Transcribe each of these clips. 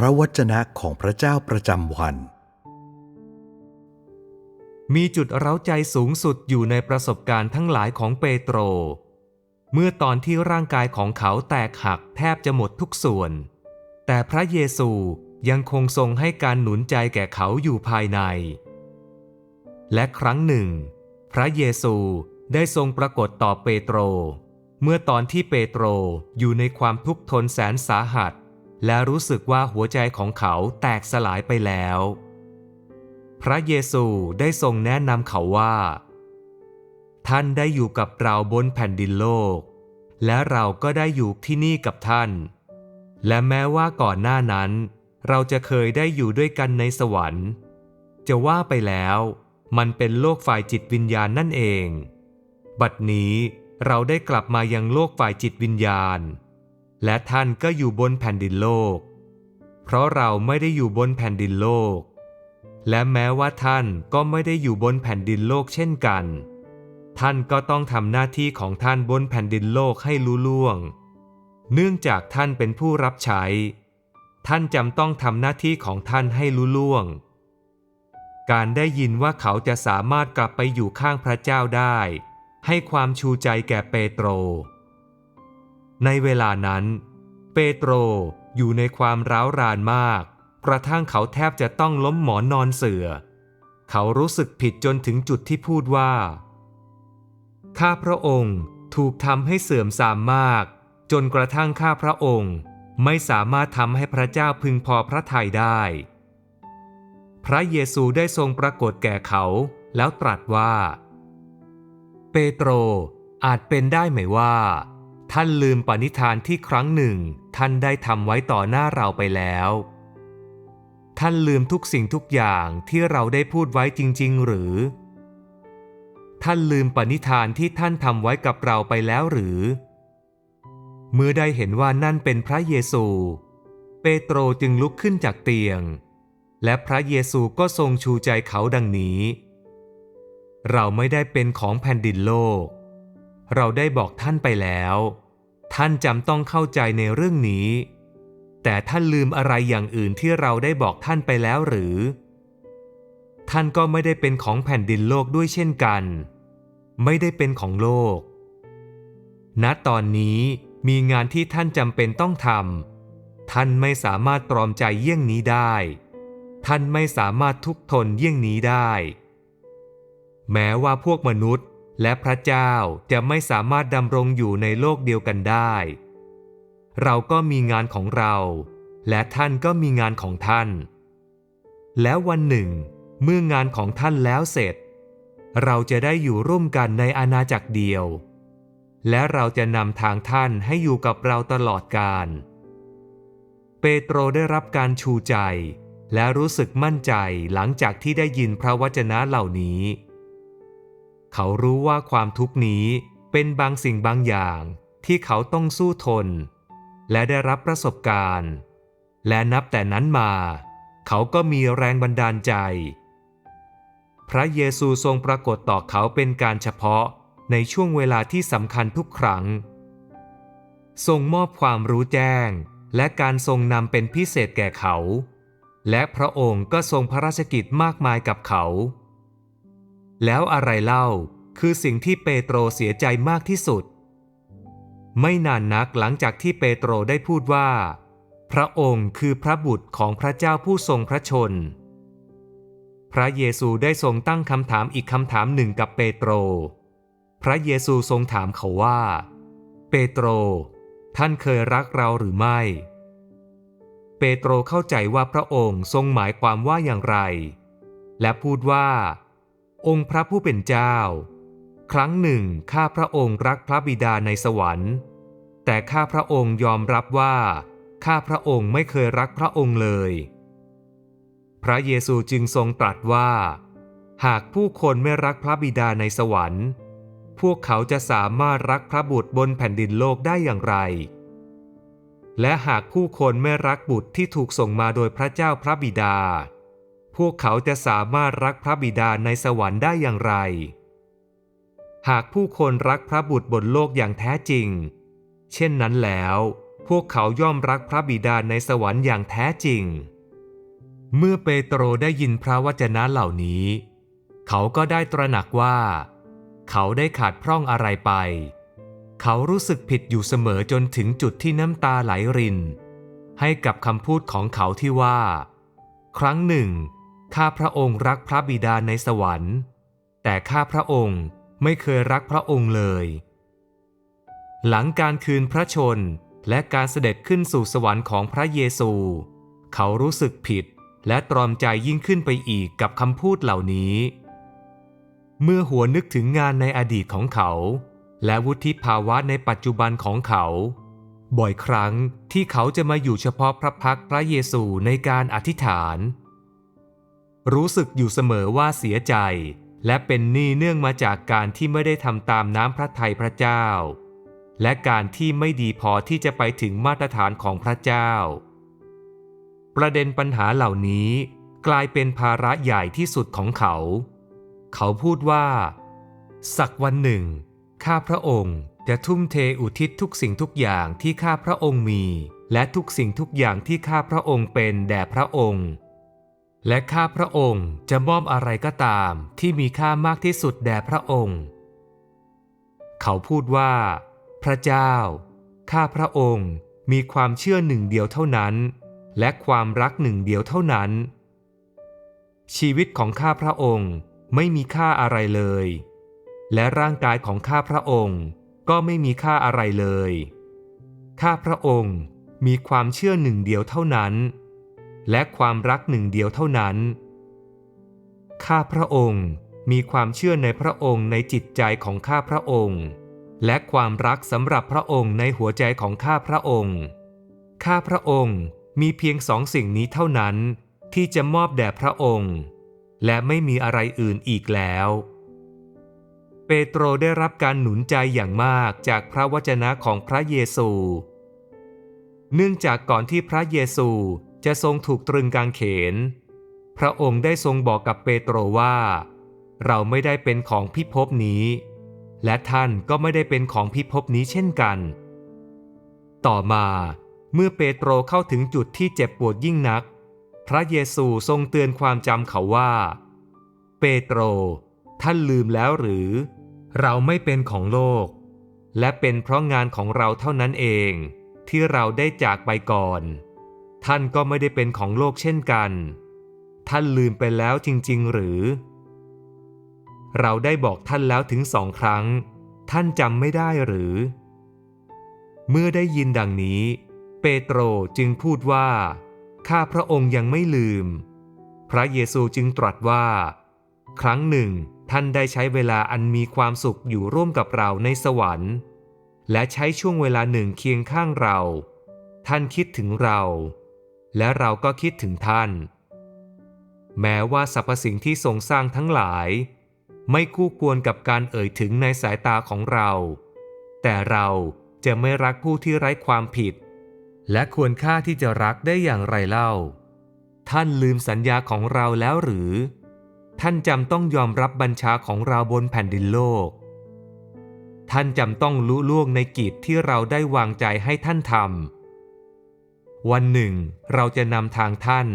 พระวจนะของพระเจ้าประจำวัน มีจุดเร้าใจสูงสุดอยู่ในประสบการณ์ทั้งหลายของเปโตร เมื่อตอนที่ร่างกายของเขาแตกหักแทบจะหมดทุกส่วน แต่พระเยซูยังคงทรงให้การหนุนใจแก่เขาอยู่ภายใน และครั้งหนึ่ง พระเยซูได้ทรงปรากฏต่อเปโตร เมื่อตอนที่เปโตรอยู่ในความทุกข์ทนแสนสาหัส และรู้สึกว่าหัวใจของเขาแตกสลายไปแล้ว พระเยซูได้ทรงแนะนำเขาว่า ท่านได้อยู่กับเราบนแผ่นดินโลก และเราก็ได้อยู่ที่นี่กับท่าน และแม้ว่าก่อนหน้านั้น เราจะเคยได้อยู่ด้วยกันในสวรรค์ จะว่าไปแล้ว มันเป็นโลกฝ่ายจิตวิญญาณนั่นเอง บัดนี้เราได้กลับมายังโลกฝ่ายจิตวิญญาณ และท่านก็อยู่บนแผ่นดินโลก เพราะเราไม่ได้อยู่บนแผ่นดินโลก และแม้ว่าท่านก็ไม่ได้อยู่บนแผ่นดินโลกเช่นกัน ท่านก็ต้องทำหน้าที่ของท่านบนแผ่นดินโลกให้รู้ล่วง เนื่องจากท่านเป็นผู้รับใช้ ท่านจำต้องทำหน้าที่ของท่านให้รู้ล่วง การได้ยินว่าเขาจะสามารถกลับไปอยู่ข้างพระเจ้าได้ ให้ความชูใจแก่เปโตร ในเวลานั้น เปโตรอยู่ในความร้าวรานมาก กระทั่งเขาแทบจะต้องล้มหมอนนอนเสือ เขารู้สึกผิดจนถึงจุดที่พูดว่า ข้าพระองค์ถูกทำให้เสื่อมทรามมาก จนกระทั่งข้าพระองค์ไม่สามารถทำให้พระเจ้าพึงพอพระทัยได้ พระเยซูได้ทรงปรากฏแก่เขาแล้วตรัสว่า เปโตรอาจเป็นได้ไหมว่า ท่านลืมปณิธานที่ครั้งหนึ่ง ท่านได้ทำไว้ต่อหน้าเราไปแล้ว ท่านลืมทุกสิ่งทุกอย่างที่เราได้พูดไว้จริง ๆ หรือ ท่านลืมปณิธานที่ท่านทำไว้กับเราไปแล้วหรือ เมื่อได้เห็นว่านั่นเป็นพระเยซู เปโตรจึงลุกขึ้นจากเตียง และพระเยซูก็ทรงชูใจเขาดังนี้ เราไม่ได้เป็นของแผ่นดินโลกเราได้บอกท่านไปแล้ว ท่านจำต้องเข้าใจในเรื่องนี้ แต่ท่านลืมอะไรอย่างอื่นที่เราได้บอกท่านไปแล้วหรือ ท่านก็ไม่ได้เป็นของแผ่นดินโลกด้วยเช่นกัน ไม่ได้เป็นของโลก ณตอนนี้มีงานที่ท่านจำเป็นต้องทำท่านไม่สามารถตรอมใจเยี่ยงนี้ได้ ท่านไม่สามารถทุกทนเยี่ยงนี้ได้ แม้ว่าพวกมนุษย์ และพระเจ้าจะไม่สามารถดำรงอยู่ในโลกเดียวกันได้ เราก็มีงานของเรา และท่านก็มีงานของท่าน แล้ววันหนึ่ง เมื่องานของท่านแล้วเสร็จ เราจะได้อยู่ร่วมกันในอาณาจักรเดียว และเราจะนำทางท่านให้อยู่กับเราตลอดกาลเปโตรได้รับการชูใจ และรู้สึกมั่นใจหลังจากที่ได้ยินพระวจนะเหล่านี้ เขารู้ว่าความทุกนี้เป็นบางสิ่งบางอย่างที่เขาต้องสู้ทน และได้รับประสบการณ์ และนับแต่นั้นมา เขาก็มีแรงบันดาลใจ พระเยซูทรงปรากฏต่อเขาเป็นการเฉพาะในช่วงเวลาที่สำคัญทุกครั้ง ทรงมอบความรู้แจ้ง และการทรงนำเป็นพิเศษแก่เขา และพระองค์ก็ทรงพระราชกิจมากมายกับเขา แล้วอะไรเล่าคือสิ่งที่เปโตรเสียใจมากที่สุด ไม่นานนักหลังจากที่เปโตรได้พูดว่า พระองค์คือพระบุตรของพระเจ้าผู้ทรงพระชน พระเยซูได้ทรงตั้งคำถามอีกคำถามหนึ่งกับเปโตร พระเยซูทรงถามเขาว่า เปโตร ท่านเคยรักเราหรือไม่ เปโตรเข้าใจว่าพระองค์ทรงหมายความว่าอย่างไร และพูดว่า องค์พระผู้เป็นเจ้า ครั้งหนึ่งข้าพระองค์รักพระบิดาในสวรรค์ แต่ข้าพระองค์ยอมรับว่า ข้าพระองค์ไม่เคยรักพระองค์เลย พระเยซูจึงทรงตรัสว่า หากผู้คนไม่รักพระบิดาในสวรรค์ พวกเขาจะสามารถรักพระบุตรบนแผ่นดินโลกได้อย่างไร และหากผู้คนไม่รักบุตรที่ถูกส่งมาโดยพระเจ้าพระบิดา พวกเขาจะสามารถรักพระบิดาในสวรรค์ได้อย่างไร หากผู้คนรักพระบุตรบนโลกอย่างแท้จริง เช่นนั้นแล้ว พวกเขาย่อมรักพระบิดาในสวรรค์อย่างแท้จริง เมื่อเปโตรได้ยินพระวจนะเหล่านี้ เขาก็ได้ตระหนักว่า เขาได้ขาดพร่องอะไรไป เขารู้สึกผิดอยู่เสมอจนถึงจุดที่น้ำตาไหลริน ให้กับคำพูดของเขาที่ว่า ครั้งหนึ่ง ข้าพระองค์รักพระบิดาในสวรรค์ แต่ข้าพระองค์ไม่เคยรักพระองค์เลย หลังการคืนพระชนและการเสด็จขึ้นสู่สวรรค์ของพระเยซู เขารู้สึกผิดและตรอมใจยิ่งขึ้นไปอีกกับคำพูดเหล่านี้ เมื่อหัวนึกถึงงานในอดีตของเขา และวุฒิภาวะในปัจจุบันของเขา บ่อยครั้งที่เขาจะมาอยู่เฉพาะพระพักพระเยซูในการอธิษฐาน รู้สึกอยู่เสมอว่าเสียใจ และเป็นหนี้เนื่องมาจากการที่ไม่ได้ทำตามน้ำพระทัยพระเจ้า และการที่ไม่ดีพอที่จะไปถึงมาตรฐานของพระเจ้า ประเด็นปัญหาเหล่านี้กลายเป็นภาระใหญ่ที่สุดของเขา เขาพูดว่า สักวันหนึ่ง ข้าพระองค์จะทุ่มเทอุทิศทุกสิ่งทุกอย่างที่ข้าพระองค์มี และทุกสิ่งทุกอย่างที่ข้าพระองค์เป็นแด่พระองค์ และข้าพระองค์จะมอบอะไรก็ตามที่มีค่ามากที่สุดแด่พระองค์ เขาพูดว่า พระเจ้า ข้าพระองค์มีความเชื่อหนึ่งเดียวเท่านั้น และความรักหนึ่งเดียวเท่านั้น ชีวิตของข้าพระองค์ไม่มีค่าอะไรเลย และร่างกายของข้าพระองค์ก็ไม่มีค่าอะไรเลย ข้าพระองค์มีความเชื่อหนึ่งเดียวเท่านั้น และความรักหนึ่งเดียวเท่านั้น ข้าพระองค์มีความเชื่อในพระองค์ในจิตใจของข้าพระองค์ และความรักสำหรับพระองค์ในหัวใจของข้าพระองค์ ข้าพระองค์มีเพียงสองสิ่งนี้เท่านั้น ที่จะมอบแด่พระองค์ และไม่มีอะไรอื่นอีกแล้ว เปโตรได้รับการหนุนใจอย่างมากจากพระวจนะของพระเยซู เนื่องจากก่อนที่พระเยซู จะทรงถูกตรึงกางเขน พระองค์ได้ทรงบอกกับเปโตรว่า เราไม่ได้เป็นของพิภพนี้ และท่านก็ไม่ได้เป็นของพิภพนี้เช่นกัน ต่อมาเมื่อเปโตรเข้าถึงจุดที่เจ็บปวดยิ่งนัก พระเยซูทรงเตือนความจำเขาว่า เปโตร ท่านลืมแล้วหรือ เราไม่เป็นของโลก และเป็นเพราะงานของเราเท่านั้นเอง ที่เราได้จากไปก่อน ท่านก็ไม่ได้เป็นของโลกเช่นกัน ท่านลืมไปแล้วจริง ๆ หรือ เราได้บอกท่านแล้วถึงสองครั้ง ท่านจำไม่ได้หรือ เมื่อได้ยินดังนี้ เปโตรจึงพูดว่า ข้าพระองค์ยังไม่ลืม พระเยซูจึงตรัสว่า ครั้งหนึ่งท่านได้ใช้เวลาอันมีความสุขอยู่ร่วมกับเราในสวรรค์ และใช้ช่วงเวลาหนึ่งเคียงข้างเรา ท่านคิดถึงเรา และเราก็คิดถึงท่าน แม้ว่าสรรพสิ่งที่ทรงสร้างทั้งหลาย ไม่คู่ควรกับการเอ่ยถึงในสายตาของเรา แต่เราจะไม่รักผู้ที่ไร้ความผิด และควรค่าที่จะรักได้อย่างไรเล่า ท่านลืมสัญญาของเราแล้วหรือ ท่านจำต้องยอมรับบัญชาของเราบนแผ่นดินโลก ท่านจำต้องรู้ล่วงในกิจที่เราได้วางใจให้ท่านทำ วันหนึ่ง เราจะนำทางท่าน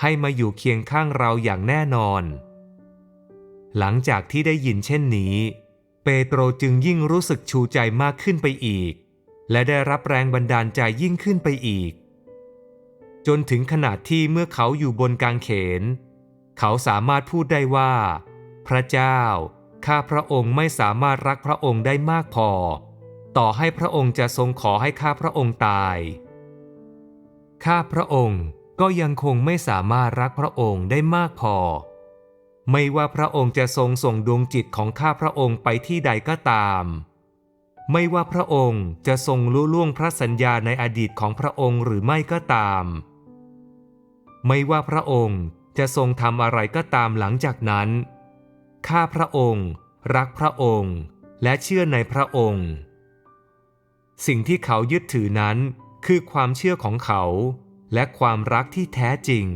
ให้มาอยู่เคียงข้างเราอย่างแน่นอน หลังจากที่ได้ยินเช่นนี้ เปโตรจึงยิ่งรู้สึกชูใจมากขึ้นไปอีก และได้รับแรงบันดาลใจยิ่งขึ้นไปอีก จนถึงขนาดที่เมื่อเขาอยู่บนกางเขน เขาสามารถพูดได้ว่า พระเจ้า ข้าพระองค์ไม่สามารถรักพระองค์ได้มากพอ ต่อให้พระองค์จะทรงขอให้ข้าพระองค์ตาย ข้าพระองค์ก็ยังคงไม่สามารถรักพระองค์ได้มากพอ ไม่ว่าพระองค์จะทรงส่งดวงจิตของข้าพระองค์ไปที่ใดก็ตาม ไม่ว่าพระองค์จะทรงรู้ล่วงพระสัญญาในอดีตของพระองค์หรือไม่ก็ตาม ไม่ว่าพระองค์จะทรงทำอะไรก็ตามหลังจากนั้น ข้าพระองค์ รักพระองค์ และเชื่อในพระองค์ สิ่งที่เขายึดถือนั้น คือความเชื่อของเขา และความรักที่แท้จริง